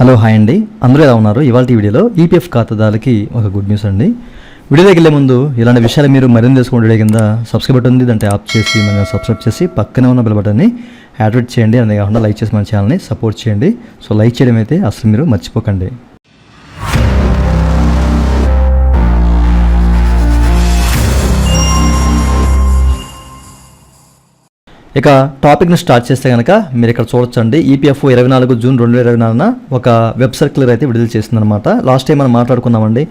Hello hi అండి. అందరూ ఎలా ఉన్నారు? ఇవాళ వీడియోలో ఈపీఎఫ్ ఖాతాదారులకి ఒక గుడ్ న్యూస్ అండి. వీడియో దగ్గర ముందు ఇలాంటి విషయాలు మీరు మరింత తెలుసుకుంటే కింద సబ్స్క్రైబ్ బటన్ ఉంది. దాంట్లో యాప్ చేసి మన సబ్స్క్రైబ్ చేసి పక్కనే ఉన్న బెల్ బటన్ని యాక్టివేట్ చేయండి. అంతే కాకుండా లైక్ చేసి మన ఛానల్ని సపోర్ట్ చేయండి. సో లైక్ చేయడం అయితే అసలు మీరు మర్చిపోకండి. ఇక టాపిక్ని స్టార్ట్ చేస్తే కనుక మీరు ఇక్కడ చూడొచ్చండి. ఈపీఎఫ్ ఇరవై నాలుగు జూన్ రెండు వేల ఇరవై నాలుగున ఒక వెబ్ సర్క్యులర్ అయితే విడుదల చేసిందనమాట లాస్ట్ టైం మనం మాట్లాడుకున్నామండి.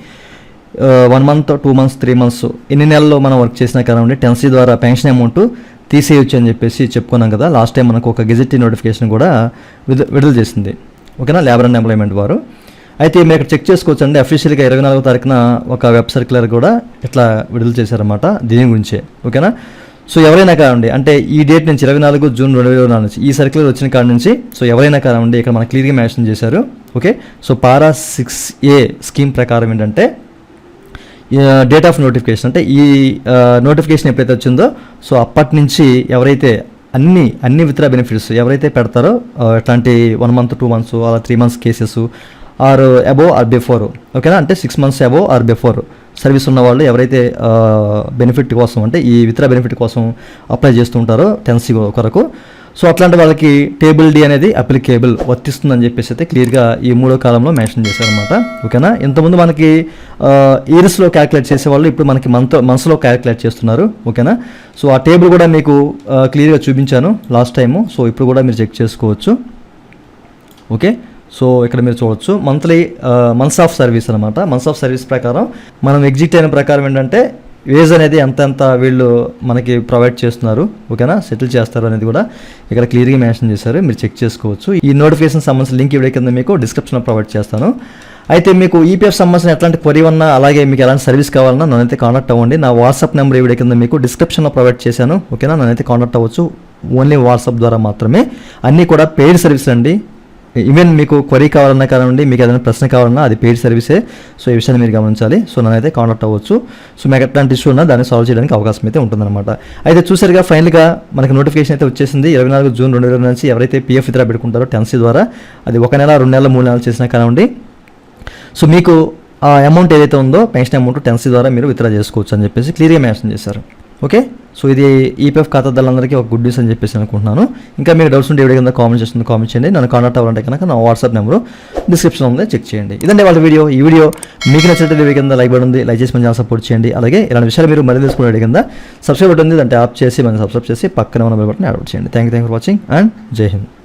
One month two months three months ఎన్ని నెలల్లో మనం వర్క్ చేసినా కానివ్వండి టెన్సీ ద్వారా పెన్షన్ అమౌంట్ తీసేయొచ్చు అని చెప్పేసి చెప్పుకున్నాం కదా. లాస్ట్ టైం మనకు ఒక గెజిటీ నోటిఫికేషన్ కూడా విడు- విడుదల చేసింది. ఓకేనా? లేబర్ అండ్ ఎంప్లాయ్మెంట్ వారు. అయితే మీరు ఇక్కడ చెక్ చేసుకోవచ్చు అండి అఫీషియల్గా ఇరవై నాలుగో తారీఖున ఒక వెబ్ సర్క్యులర్ కూడా ఇట్లా విడుదల చేశారన్నమాట దీని గురించే. ఓకేనా? సో ఎవరైనా కావండి అంటే ఈ డేట్ నుంచి ఇరవై నాలుగు జూన్ రెండు వేల నాలుగు నుంచి ఈ సర్క్యులర్ వచ్చిన కాడ నుంచి సో ఎవరైనా కావండి ఇక్కడ మనకు క్లియర్గా మెన్షన్ చేశారు okay so para six A scheme ప్రకారం ఏంటంటే డేట్ ఆఫ్ నోటిఫికేషన్ అంటే ఈ నోటిఫికేషన్ ఎప్పుడైతే వచ్చిందో సో అప్పటి నుంచి ఎవరైతే అన్ని అన్ని విత్రా బెనిఫిట్స్ ఎవరైతే పెడతారో ఎట్లాంటి వన్ మంత్ టూ మంత్స్ అలా three months cases or above or before ఓకేనా అంటే six months above or before service ఉన్న వాళ్ళు ఎవరైతే బెనిఫిట్ కోసం అంటే ఈ విత్ర బెనిఫిట్ కోసం అప్లై చేస్తుంటారో టెన్సీ కొరకు. సో అట్లాంటి వాళ్ళకి టేబుల్ డి అనేది అప్లికేబుల్ వర్తిస్తుందని చెప్పేసి అయితే క్లియర్గా ఈ మూడో కాలంలో మెన్షన్ చేశారనమాట ఓకేనా? ఇంతకుముందు మనకి ఇయర్స్లో క్యాలిక్యులేట్ చేసేవాళ్ళు ఇప్పుడు మనకి మంత్ మంత్స్లో క్యాలిక్యులేట్ చేస్తున్నారు. ఓకేనా? సో ఆ టేబుల్ కూడా మీకు క్లియర్గా చూపించాను లాస్ట్ టైము సో ఇప్పుడు కూడా మీరు చెక్ చేసుకోవచ్చు. ఓకే? సో ఇక్కడ మీరు చూడొచ్చు. మంత్లీ మంత్స్ ఆఫ్ సర్వీస్ అనమాట మంత్స్ ఆఫ్ సర్వీస్ ప్రకారం మనం ఎగ్జిట్ అయిన ప్రకారం ఏంటంటే వేజ్ అనేది ఎంతెంత వీళ్ళు మనకి ప్రొవైడ్ చేస్తున్నారు. ఓకేనా సెటిల్ చేస్తారు అనేది కూడా ఇక్కడ క్లియర్గా మెన్షన్ చేశారు. మీరు చెక్ చేసుకోవచ్చు. ఈ నోటిఫికేషన్ సంబంధించిన లింక్ ఇవ్వడం కింద మీకు డిస్క్రిప్షన్లో ప్రొవైడ్ చేస్తాను. అయితే మీకు ఈపీఎఫ్ సంబంధించిన ఎట్లాంటి క్వరీ ఉన్నా అలాగే మీకు ఎలాంటి సర్వీస్ కావాలన్నా నన్నైతే కాంటాక్ట్ అవ్వండి. నా వాట్సాప్ నెంబర్ ఇవ్వడం కింద మీకు డిస్క్రిప్షన్లో ప్రొవైడ్ చేశాను. ఓకేనా నన్నైతే కాంటాక్ట్ అవ్వచ్చు. ఓన్లీ వాట్సాప్ ద్వారా మాత్రమే. అన్నీ కూడా పెయిడ్ సర్వీస్ అండి ఈవెన్ మీకు క్వరీ కావాలన్నా కానివ్వండి మీకు ఏదైనా ప్రశ్న కావాలన్నా అది పెయిడ్ సర్వీసే సో ఈ విషయాన్ని మీరు గమనించాలి. సో నన్నైతే కాంటాక్ట్ అవ్వచ్చు. సో మీకు ఎట్లాంటి ఇష్యూ ఉన్నా దాన్ని సాల్వ్ చేయడానికి అవకాశం అయితే ఉంటుందన్నమాట. అయితే చూసారుగా ఫైనల్గా మనకి నోటిఫికేషన్ అయితే వచ్చేసింది. ఇరవై నాలుగు జూన్ రెండు వేల నుంచి ఎవరైతే పిఎఫ్ ఇతర పెట్టుకుంటారో టెన్సీ ద్వారా అది ఒక నెల రెండు నెలల మూడు నెలలు చేసినా కానివ్వండి సో మీకు ఆ అమౌంట్ ఏదైతే ఉందో పెన్షన్ అమౌంట్ టెన్సీ ద్వారా మీరు విత్డ్రా చేసుకోవచ్చు అని చెప్పేసి క్లియర్గా మెన్షన్ చేశారు. ఓకే సో ఇది ఈపీఎఫ్ ఖాతాదారులందరికీ ఒక గుడ్ న్యూస్ అని చెప్పేసి అనుకుంటున్నాను. ఇంకా మీకు డౌట్స్ ఉంటే వీడియో కింద కామెంట్ చేస్తుంది కామెంట్ చేయండి. నన్ను కాంటాక్ట్ అవ్వాలంటే కనుక నా వాట్సాప్ నెంబర్ డిస్క్రిప్షన్ ఉంది చెక్ చేయండి. ఇదండి వాళ్ళ వీడియో ఈ వీడియో మీకు నచ్చినట్టు వీడియో కింద లైక్ ఉంది లైక్ చేసి మన సపోర్ట్ చేయండి. అలాగే ఇలాంటి విషయాలు మీరు మళ్ళీ తీసుకునే కింద సబ్స్క్రైబ్ బటన్ ఉంది దాంట్లో ఆప్ చేసి మనం సబ్స్క్రైబ్ చేసి పక్కన ఉన్న బటన్ యాడ్ చేయండి. Thank you thank for watching and జై హింద్